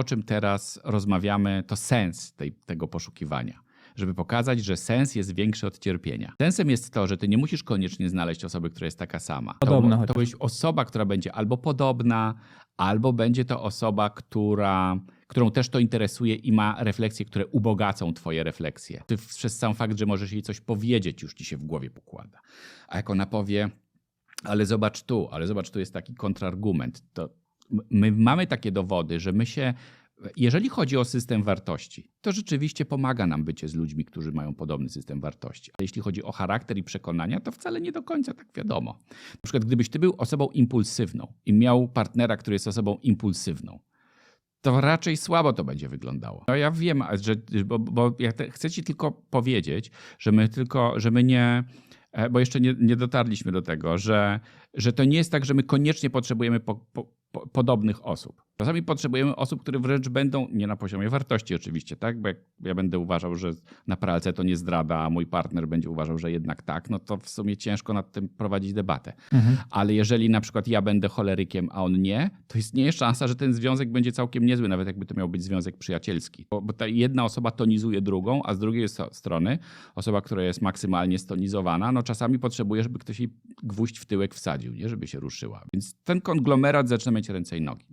o czym teraz rozmawiamy, to sens tej, tego poszukiwania. Żeby pokazać, że sens jest większy od cierpienia. Sensem jest to, że ty nie musisz koniecznie znaleźć osoby, która jest taka sama. Podobna to, jest osoba, która będzie albo podobna, albo będzie to osoba, która, którą też to interesuje i ma refleksje, które ubogacą twoje refleksje. Ty przez sam fakt, że możesz jej coś powiedzieć, już ci się w głowie pokłada. A jak ona powie, ale zobacz tu, ale zobacz, tu jest taki kontrargument, to my mamy takie dowody, że my się, jeżeli chodzi o system wartości, to rzeczywiście pomaga nam bycie z ludźmi, którzy mają podobny system wartości. Ale jeśli chodzi o charakter i przekonania, to wcale nie do końca tak wiadomo. Na przykład, gdybyś ty był osobą impulsywną i miał partnera, który jest osobą impulsywną, to raczej słabo to będzie wyglądało. No ja wiem, że, bo, bo ja te, chcę ci tylko powiedzieć, że my tylko, że my nie, e, bo jeszcze nie, nie dotarliśmy do tego, że, że to nie jest tak, że my koniecznie potrzebujemy po, po, podobnych osób. Czasami potrzebujemy osób, które wręcz będą, nie na poziomie wartości oczywiście, tak? Bo jak ja będę uważał, że na pralce to nie zdrada, a mój partner będzie uważał, że jednak tak, no to w sumie ciężko nad tym prowadzić debatę. Mhm. Ale jeżeli na przykład ja będę cholerykiem, a on nie, to istnieje szansa, że ten związek będzie całkiem niezły, nawet jakby to miał być związek przyjacielski. Bo, bo ta jedna osoba tonizuje drugą, a z drugiej strony osoba, która jest maksymalnie stonizowana, no czasami potrzebuje, żeby ktoś jej gwóźdź w tyłek wsadził, nie? żeby się ruszyła. Więc ten konglomerat zaczyna mieć ręce i nogi.